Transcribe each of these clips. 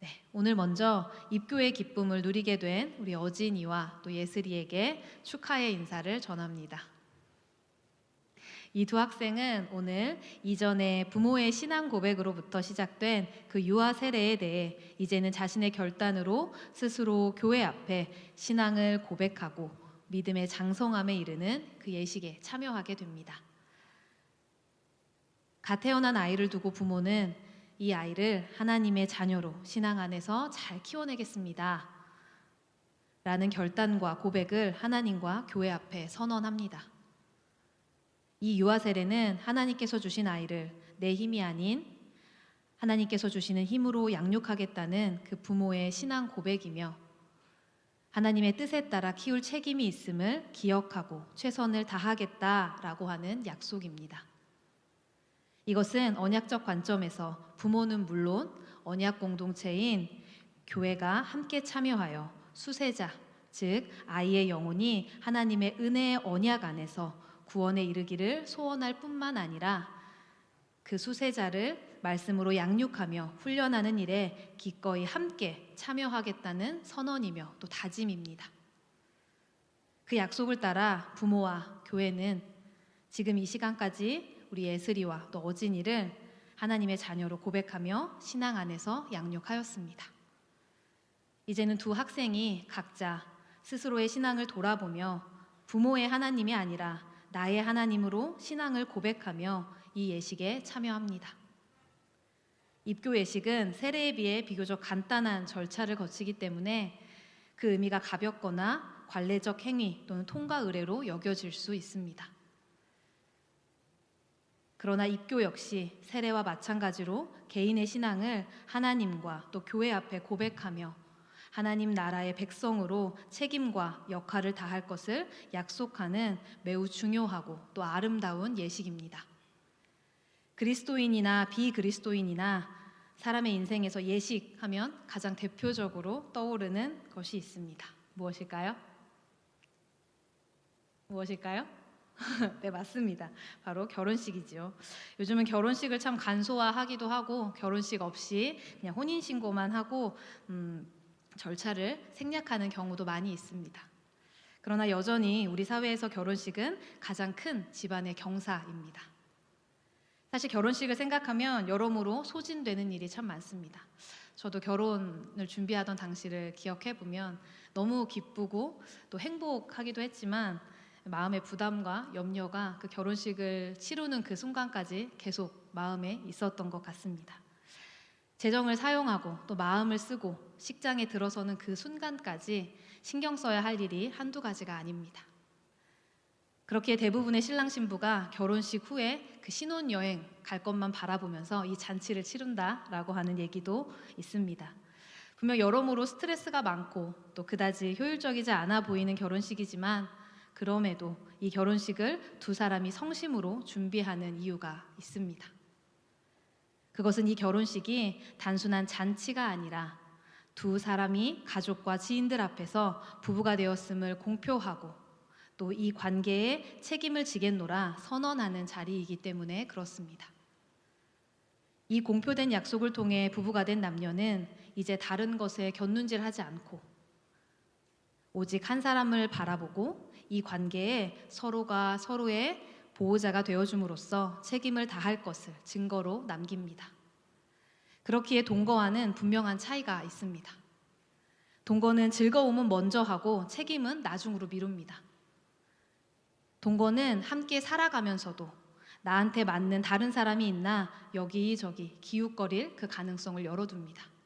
네, 오늘 먼저 입교의 기쁨을 누리게 된 우리 어진이와 또 예슬이에게 축하의 인사를 전합니다. 이 두 학생은 오늘 이전에 부모의 신앙 고백으로부터 시작된 그 유아 세례에 대해 이제는 자신의 결단으로 스스로 교회 앞에 신앙을 고백하고 믿음의 장성함에 이르는 그 예식에 참여하게 됩니다. 갓 태어난 아이를 두고 부모는 이 아이를 하나님의 자녀로 신앙 안에서 잘 키워내겠습니다. 라는 결단과 고백을 하나님과 교회 앞에 선언합니다. 이 유아 세례는 하나님께서 주신 아이를 내 힘이 아닌 하나님께서 주시는 힘으로 양육하겠다는 그 부모의 신앙 고백이며 하나님의 뜻에 따라 키울 책임이 있음을 기억하고 최선을 다하겠다라고 하는 약속입니다. 이것은 언약적 관점에서 부모는 물론 언약 공동체인 교회가 함께 참여하여 수세자, 즉 아이의 영혼이 하나님의 은혜의 언약 안에서 구원에 이르기를 소원할 뿐만 아니라 그 수세자를 말씀으로 양육하며 훈련하는 일에 기꺼이 함께 참여하겠다는 선언이며 또 다짐입니다. 그 약속을 따라 부모와 교회는 지금 이 시간까지 우리 예슬이와 또 어진이를 하나님의 자녀로 고백하며 신앙 안에서 양육하였습니다. 이제는 두 학생이 각자 스스로의 신앙을 돌아보며 부모의 하나님이 아니라 나의 하나님으로 신앙을 고백하며 이 예식에 참여합니다. 입교 예식은 세례에 비해 비교적 간단한 절차를 거치기 때문에 그 의미가 가볍거나 관례적 행위 또는 통과 의례로 여겨질 수 있습니다. 그러나 입교 역시 세례와 마찬가지로 개인의 신앙을 하나님과 또 교회 앞에 고백하며 하나님 나라의 백성으로 책임과 역할을 다할 것을 약속하는 매우 중요하고 또 아름다운 예식입니다. 그리스도인이나 비그리스도인이나 사람의 인생에서 예식하면 가장 대표적으로 떠오르는 것이 있습니다. 무엇일까요? 무엇일까요? 네, 맞습니다. 바로 결혼식이지요. 요즘은 결혼식을 참 간소화하기도 하고 결혼식 없이 그냥 혼인 신고만 하고 음, 절차를 생략하는 경우도 많이 있습니다. 그러나 여전히 우리 사회에서 결혼식은 가장 큰 집안의 경사입니다. 사실 결혼식을 생각하면 여러모로 소진되는 일이 참 많습니다. 저도 결혼을 준비하던 당시를 기억해 보면 너무 기쁘고 또 행복하기도 했지만 마음의 부담과 염려가 그 결혼식을 치르는 그 순간까지 계속 마음에 있었던 것 같습니다. 재정을 사용하고 또 마음을 쓰고 식장에 들어서는 그 순간까지 신경 써야 할 일이 한두 가지가 아닙니다. 그렇게 대부분의 신랑 신부가 결혼식 후에 그 신혼여행 갈 것만 바라보면서 이 잔치를 치른다라고 하는 얘기도 있습니다. 분명 여러모로 스트레스가 많고 또 그다지 효율적이지 않아 보이는 결혼식이지만 그럼에도 이 결혼식을 두 사람이 성심으로 준비하는 이유가 있습니다. 그것은 이 결혼식이 단순한 잔치가 아니라 두 사람이 가족과 지인들 앞에서 부부가 되었음을 공표하고 또 이 관계에 책임을 지겠노라 선언하는 자리이기 때문에 그렇습니다. 이 공표된 약속을 통해 부부가 된 남녀는 이제 다른 것에 곁눈질하지 않고 오직 한 사람을 바라보고 이 관계에 서로가 서로의 보호자가 되어줌으로써 책임을 다할 것을 증거로 남깁니다. 그렇기에 동거와는 분명한 차이가 있습니다. 동거는 즐거움은 먼저 하고 책임은 나중으로 미룹니다. 동거는 함께 살아가면서도 나한테 맞는 다른 사람이 있나 여기저기 기웃거릴 그 가능성을 열어둡니다.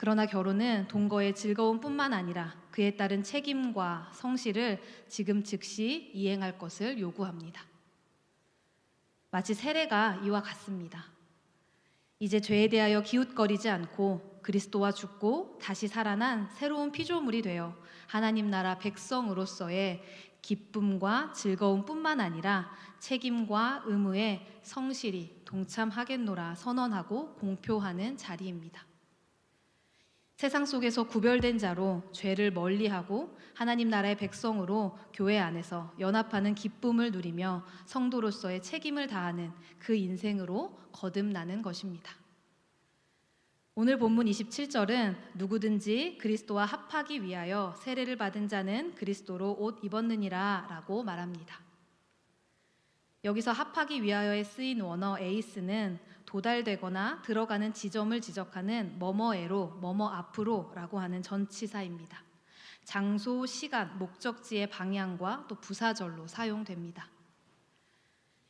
그러나 결혼은 동거의 즐거움뿐만 아니라 그에 따른 책임과 성실을 지금 즉시 이행할 것을 요구합니다. 마치 세례가 이와 같습니다. 이제 죄에 대하여 기웃거리지 않고 그리스도와 죽고 다시 살아난 새로운 피조물이 되어 하나님 나라 백성으로서의 기쁨과 즐거움뿐만 아니라 책임과 의무에 성실히 동참하겠노라 선언하고 공표하는 자리입니다. 세상 속에서 구별된 자로 죄를 멀리하고 하나님 나라의 백성으로 교회 안에서 연합하는 기쁨을 누리며 성도로서의 책임을 다하는 그 인생으로 거듭나는 것입니다. 오늘 본문 27절은 누구든지 그리스도와 합하기 위하여 세례를 받은 자는 그리스도로 옷 입었느니라 라고 말합니다. 여기서 합하기 위하여에 쓰인 원어 에이스는 도달되거나 들어가는 지점을 지적하는 뭐뭐에로 뭐뭐 앞으로라고 하는 전치사입니다. 장소, 시간, 목적지의 방향과 또 부사절로 사용됩니다.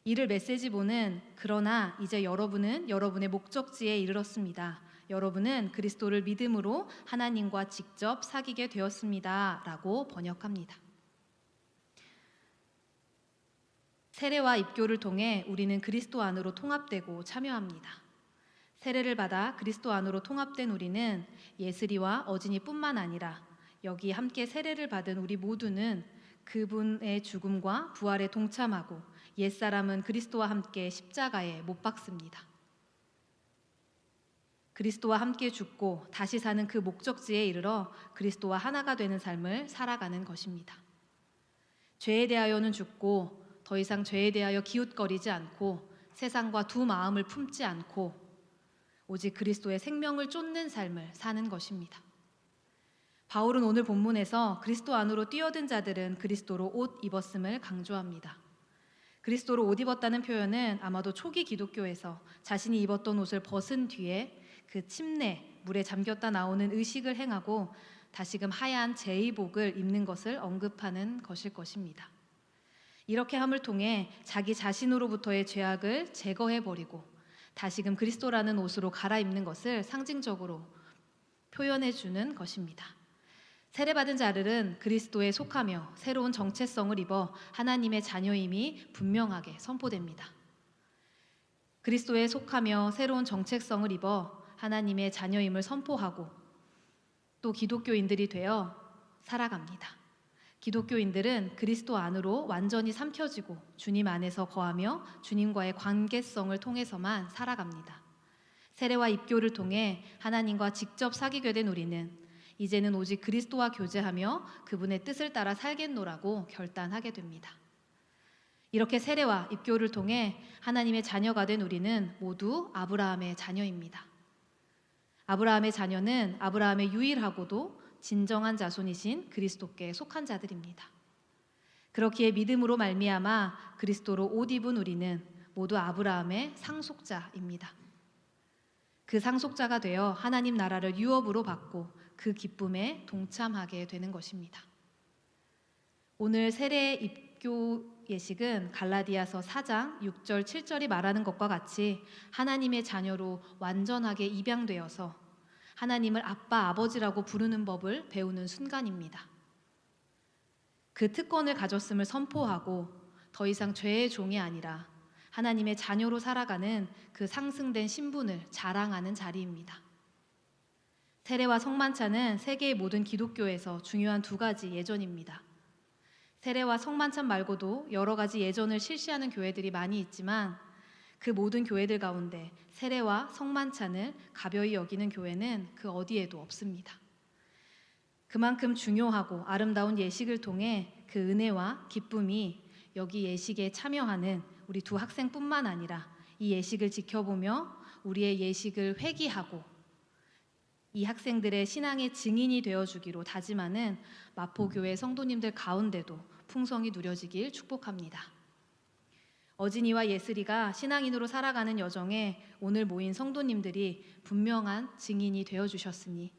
이를 메시지보는 그러나 이제 여러분은 여러분의 목적지에 이르렀습니다. 여러분은 그리스도를 믿음으로 하나님과 직접 사귀게 되었습니다. 라고 번역합니다. 세례와 입교를 통해 우리는 그리스도 안으로 통합되고 참여합니다. 세례를 받아 그리스도 안으로 통합된 우리는 예슬이와 어진이뿐만 아니라 여기 함께 세례를 받은 우리 모두는 그분의 죽음과 부활에 동참하고 옛사람은 그리스도와 함께 십자가에 못 박습니다. 그리스도와 함께 죽고 다시 사는 그 목적지에 이르러 그리스도와 하나가 되는 삶을 살아가는 것입니다. 죄에 대하여는 죽고 더 이상 죄에 대하여 기웃거리지 않고 세상과 두 마음을 품지 않고 오직 그리스도의 생명을 쫓는 삶을 사는 것입니다. 바울은 오늘 본문에서 그리스도 안으로 뛰어든 자들은 그리스도로 옷 입었음을 강조합니다. 그리스도로 옷 입었다는 표현은 아마도 초기 기독교에서 자신이 입었던 옷을 벗은 뒤에 그 침내 물에 잠겼다 나오는 의식을 행하고 다시금 하얀 제의복을 입는 것을 언급하는 것일 것입니다. 이렇게 함을 통해 자기 자신으로부터의 죄악을 제거해 버리고 다시금 그리스도라는 옷으로 갈아입는 것을 상징적으로 표현해 주는 것입니다. 세례받은 자들은 그리스도에 속하며 새로운 정체성을 입어 하나님의 자녀임이 분명하게 선포됩니다. 그리스도에 속하며 새로운 정체성을 입어 하나님의 자녀임을 선포하고 또 기독교인들이 되어 살아갑니다. 기독교인들은 그리스도 안으로 완전히 삼켜지고 주님 안에서 거하며 주님과의 관계성을 통해서만 살아갑니다. 세례와 입교를 통해 하나님과 직접 사귀게 된 우리는 이제는 오직 그리스도와 교제하며 그분의 뜻을 따라 살겠노라고 결단하게 됩니다. 이렇게 세례와 입교를 통해 하나님의 자녀가 된 우리는 모두 아브라함의 자녀입니다. 아브라함의 자녀는 아브라함의 유일하고도 진정한 자손이신 그리스도께 속한 자들입니다. 그렇기에 믿음으로 말미암아 그리스도로 옷 입은 우리는 모두 아브라함의 상속자입니다. 그 상속자가 되어 하나님 나라를 유업으로 받고 그 기쁨에 동참하게 되는 것입니다. 오늘 세례 입교 예식은 갈라디아서 4장 6절 7절이 말하는 것과 같이 하나님의 자녀로 완전하게 입양되어서 하나님을 아빠 아버지라고 부르는 법을 배우는 순간입니다. 그 특권을 가졌음을 선포하고 더 이상 죄의 종이 아니라 하나님의 자녀로 살아가는 그 상승된 신분을 자랑하는 자리입니다. 세례와 성만찬은 세계의 모든 기독교에서 중요한 두 가지 예전입니다. 세례와 성만찬 말고도 여러 가지 예전을 실시하는 교회들이 많이 있지만 그 모든 교회들 가운데 세례와 성만찬을 가벼이 여기는 교회는 그 어디에도 없습니다. 그만큼 중요하고 아름다운 예식을 통해 그 은혜와 기쁨이 여기 예식에 참여하는 우리 두 학생뿐만 아니라 이 예식을 지켜보며 우리의 예식을 회귀하고 이 학생들의 신앙의 증인이 되어 주기로 다짐하는 마포교회 성도님들 가운데도 풍성이 누려지길 축복합니다. 어진이와 예슬이가 신앙인으로 살아가는 여정에 오늘 모인 성도님들이 분명한 증인이 되어 주셨으니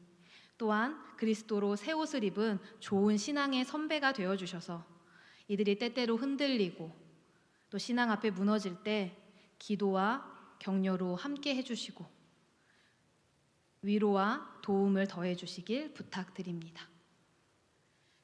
또한 그리스도로 새 옷을 입은 좋은 신앙의 선배가 되어 주셔서 이들이 때때로 흔들리고 또 신앙 앞에 무너질 때 기도와 격려로 함께 해 주시고 위로와 도움을 더해 주시길 부탁드립니다.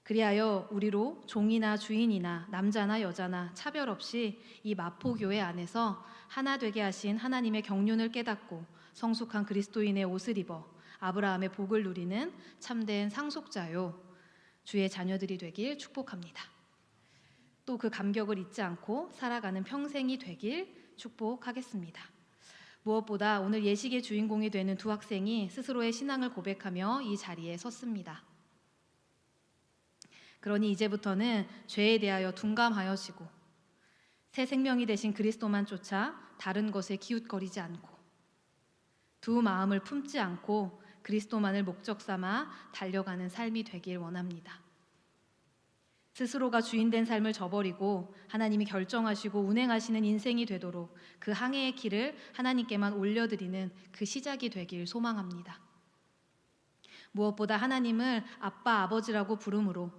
그리하여 우리로 종이나 주인이나 남자나 여자나 차별 없이 이 마포교회 안에서 하나 되게 하신 하나님의 경륜을 깨닫고 성숙한 그리스도인의 옷을 입어 아브라함의 복을 누리는 참된 상속자요 주의 자녀들이 되길 축복합니다. 또 그 감격을 잊지 않고 살아가는 평생이 되길 축복하겠습니다. 무엇보다 오늘 예식의 주인공이 되는 두 학생이 스스로의 신앙을 고백하며 이 자리에 섰습니다. 그러니 이제부터는 죄에 대하여 둔감하여지고 새 생명이 되신 그리스도만 쫓아 다른 것에 기웃거리지 않고 두 마음을 품지 않고 그리스도만을 목적 삼아 달려가는 삶이 되길 원합니다. 스스로가 주인된 삶을 저버리고 하나님이 결정하시고 운행하시는 인생이 되도록 그 항해의 길을 하나님께만 올려드리는 그 시작이 되길 소망합니다. 무엇보다 하나님을 아빠 아버지라고 부름으로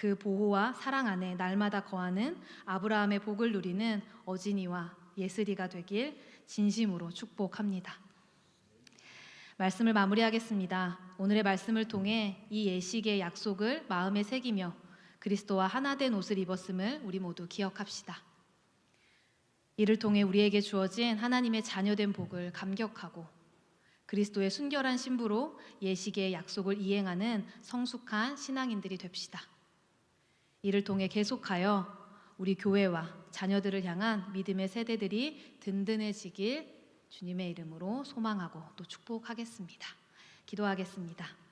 그 보호와 사랑 안에 날마다 거하는 아브라함의 복을 누리는 어진이와 예슬이가 되길 진심으로 축복합니다. 말씀을 마무리하겠습니다. 오늘의 말씀을 통해 이 예식의 약속을 마음에 새기며 그리스도와 하나 된 옷을 입었음을 우리 모두 기억합시다. 이를 통해 우리에게 주어진 하나님의 자녀된 복을 감격하고 그리스도의 순결한 신부로 예식의 약속을 이행하는 성숙한 신앙인들이 됩시다. 이를 통해 계속하여 우리 교회와 자녀들을 향한 믿음의 세대들이 든든해지길 주님의 이름으로 소망하고 또 축복하겠습니다. 기도하겠습니다.